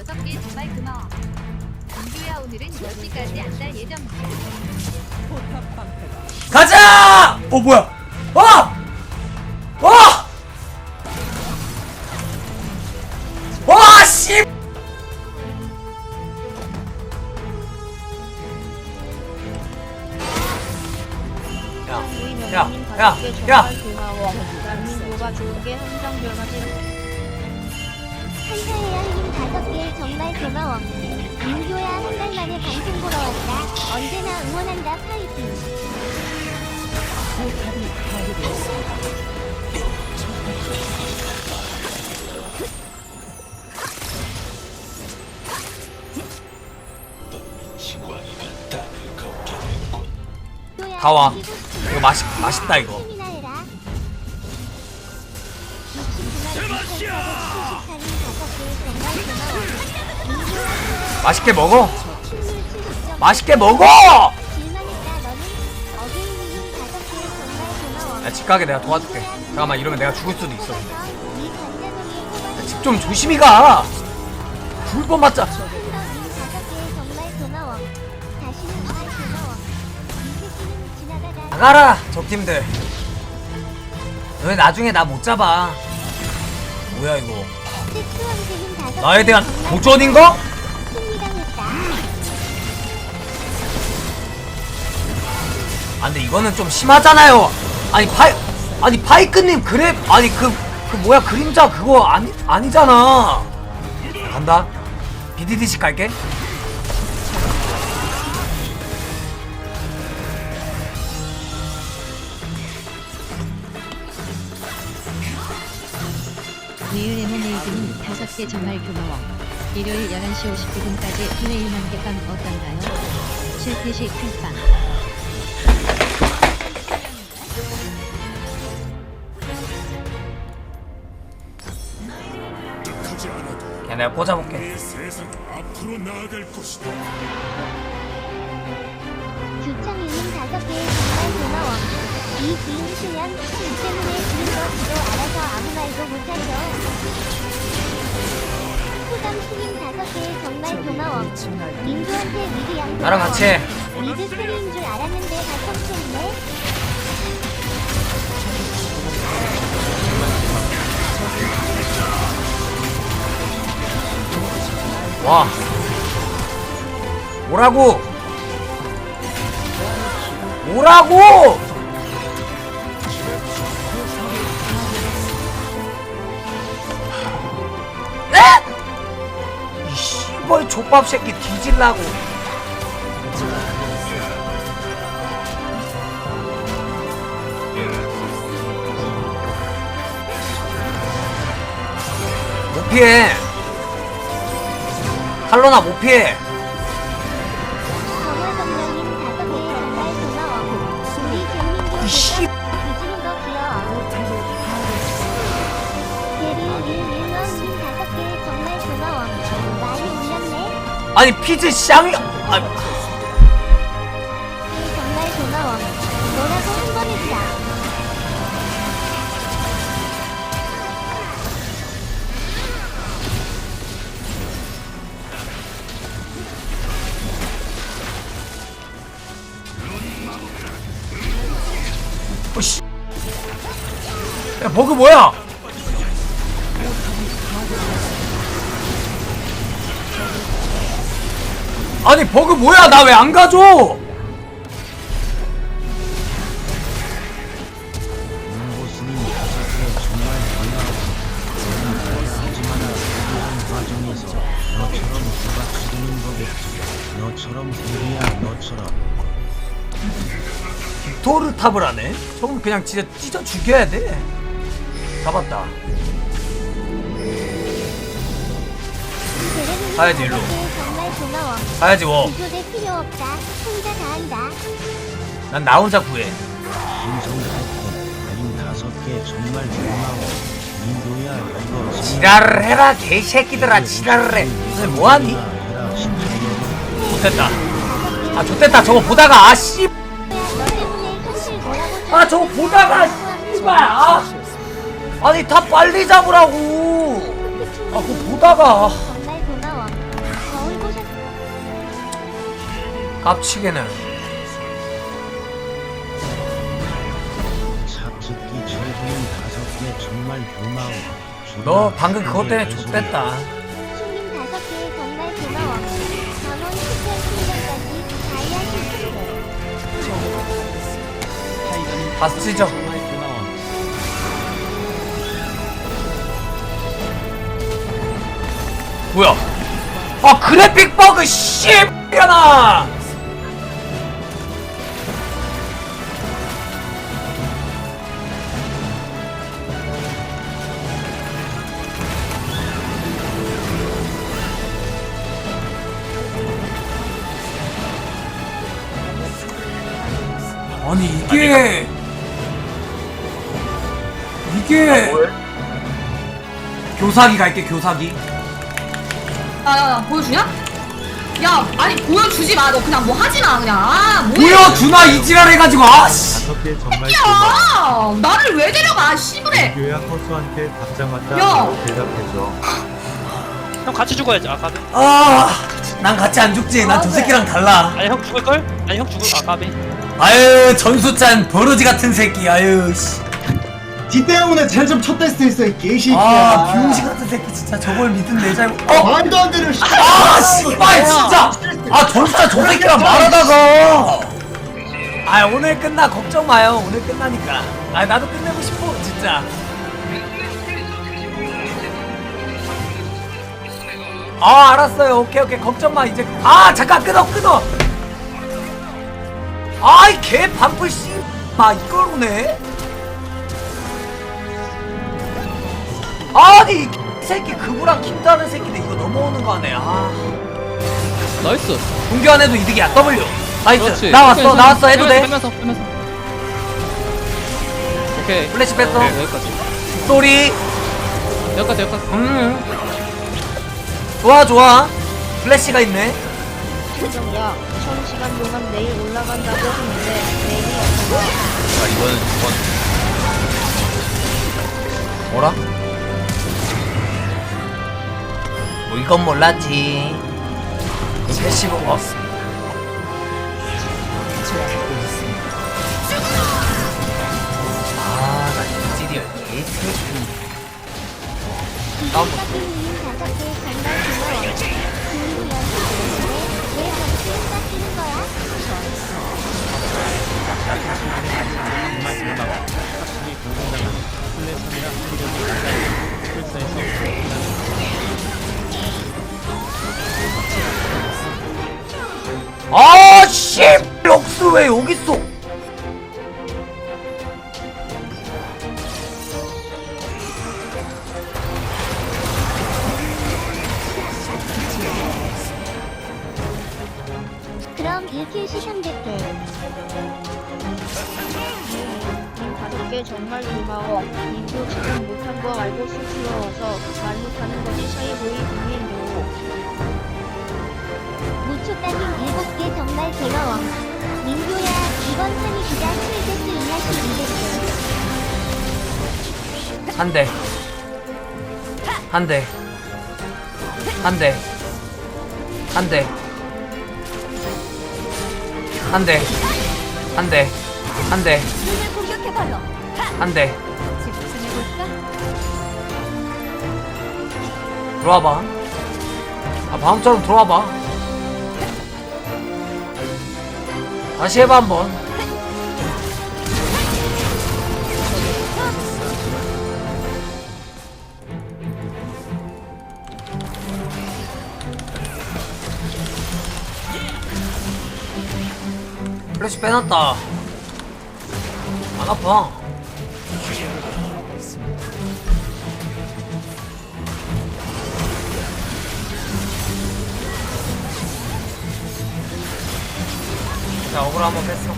여섯 개 정말 고마워. 민규야 오늘은 몇 시까지 안잘 예정이야. 가자! 어 뭐야? 어! 어! 와 씨! 야, 야, 야. 좋은 게 한정 변화지. 정말 고마워. 민규야 한 달 만에 방송 보러 왔다. 언제나 응원한다 파이팅. 또야 다 와. 이기고 싶으면 이거 맛있 맛있다 이거. 해라. 맛있게 먹어. 맛있게 먹어. 야, 집 가게 내가 도와줄게. 잠깐만 이러면 내가 죽을 수도 있어. 집 좀 조심히 가. 뻔 맞자. 나가라 적팀들. 너네 나중에 나 못 잡아. 뭐야 이거? 섹스왕제 힘 다섯 나에 개 대한 도전인가? 아 근데 이거는 좀 심하잖아요. 아니 파이 아니 파이크님 그래 아니 그 그 뭐야 그림자 그거 아니 아니잖아. 간다. BDD식 갈게. 내일 레모네이드님 다섯 개 정말 고마워. 일요일 11시 59분까지 플레이만 개빵 어떤가요? 실패시 칼 빵. 걔 내가 꽂아볼게. 이 세상 앞으로 나아갈 것이다. 주창이 힘 다섯 개 정말 고마워. 이 기운 쓰면 이 때문에 지는 거 지도 알아서 아무 말도 못하죠. 소담 스님 다섯 개 정말 고마워. 민규한테 미리 양 나랑 같이 해. 미드 스리인 줄 알았는데 다 청소했네. 와. 뭐라고? 뭐라고? 네? 이 씨발 족밥 새끼 뒤질라고. 못 피해. 탈로나 못 피해. 이씨. 아니 피즈 쌍이 아, 어, 씨. 야 버그 뭐야? 아니 버그 뭐야 나 왜 안 가져? 빅토르 탑을 하네? 저건 그냥 진짜 찢어 죽여야 돼 잡았다 가야지, 일로. 가야지 나 비교대 필요 없다. 혼자 구해 지랄을 해라 개새끼들아 지랄을 해 너네 뭐하니? 좋됐다 아 좋됐다 저거 보다가 아씨 저거 보다가 씨발 아. 아니 다 빨리 잡으라고. 아 그거 보다가. 깝치게는. 잡채끼 최소한 다섯 개 정말 고마워. 너 방금 그것 때문에 좆됐다. 시스템. 봤으죠? 뭐야 아 그래픽 버그 씨X나 아니 이게 이게 교사기 갈게 교사기 야, 보여주냐? 야, 아니, 보여주지 마. 너 그냥 뭐 하지 마, 그냥. 아, 뭐야. 보여주나 이 지랄 해가지고 아씨 다섯 개 정말 고마워. 야, 나를 왜 데려가, 씨부래. 교야 허수한테 답장 왔다. 야! 대답해줘. 형 같이 죽어야지 아 가비 아난 같이 안 죽지 난 저 새끼랑 달라 아니 형 죽을 걸? 아니 형 죽을 아 가비 아유 전수찬 버러지 같은 새끼 아유 씨. 니 때문에 잘좀 쳤댔을 수 있어 이 개새끼야. 아 비용신 같은 새끼 진짜 저걸 믿은 내 잘못. 어? 말도 안 되는 씨. 아 씨발 진짜. 아 전수찬 저 새끼랑 말하다가. 아 오늘 끝나 걱정 마요. 오늘 끝나니까. 아 나도 끝내고 싶어 진짜. 아 알았어요. 오케이 오케이. 걱정 마 이제. 아 잠깐 끊어 끊어. 아이 개 반풀 씨아 이걸 오네 아니 이 새끼 그부랑 김다는 새끼들 이거 넘어오는 거 하네 아 나이스. 공교 안 해도 이득이야 W 나이스 그렇지. 나왔어 나왔어 해도 돼 빼면서 빼면서. 오케이. 플래시 뺐어 오케이, 여기까지. 쏘리 여기까지 여기까지. 음 좋아 좋아 플래시가 있네 야, 1000시간 동안 내일 올라간다고 했는데 내일이 없어. 아 이번엔 이번. 뭐라? 뭐 이건 몰랐지 그 패시브 어? 아 씨 럭스 왜 여기 있어 그럼 1킬 시선 대표. 님 다섯 개 정말 고마워. 님도 지금 못한 거 알고 쑥스러워서 말 못하는 거지 샤이보이 국민도. 무초따님 7개 정말 고마워. 민규야, 이번 판이 기자 7대스 이하시 2대스. 한 대. 한 대. 한 대. 한 대. 한 대. 한 대. 한 대. 한 대. 들어와봐. 아, 다음처럼 들어와봐. 다시 해봐, 한 번. 플래시 빼놨다. 안 아파. 자, 억울 한번 뺐어.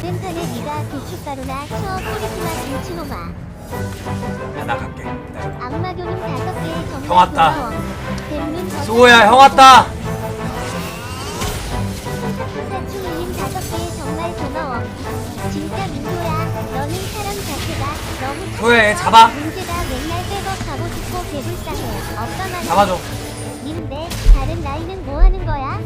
센판에 네가 고춧가루나 추어 포리스마 김치노마. 야, 나 갈게. 네. 악마교님 다섯 개 정말 형 왔다. 고마워. 뱀눈 수호야, 형 왔다! 사춘이님 다섯 개 정말 고마워. 진짜 민호야, 너는 사람 자체가 너무 수호야, 얘 잡아. 개 불쌍해. 어떤 하는 잡아줘 님인데 다른 나이는 뭐 하는 거야?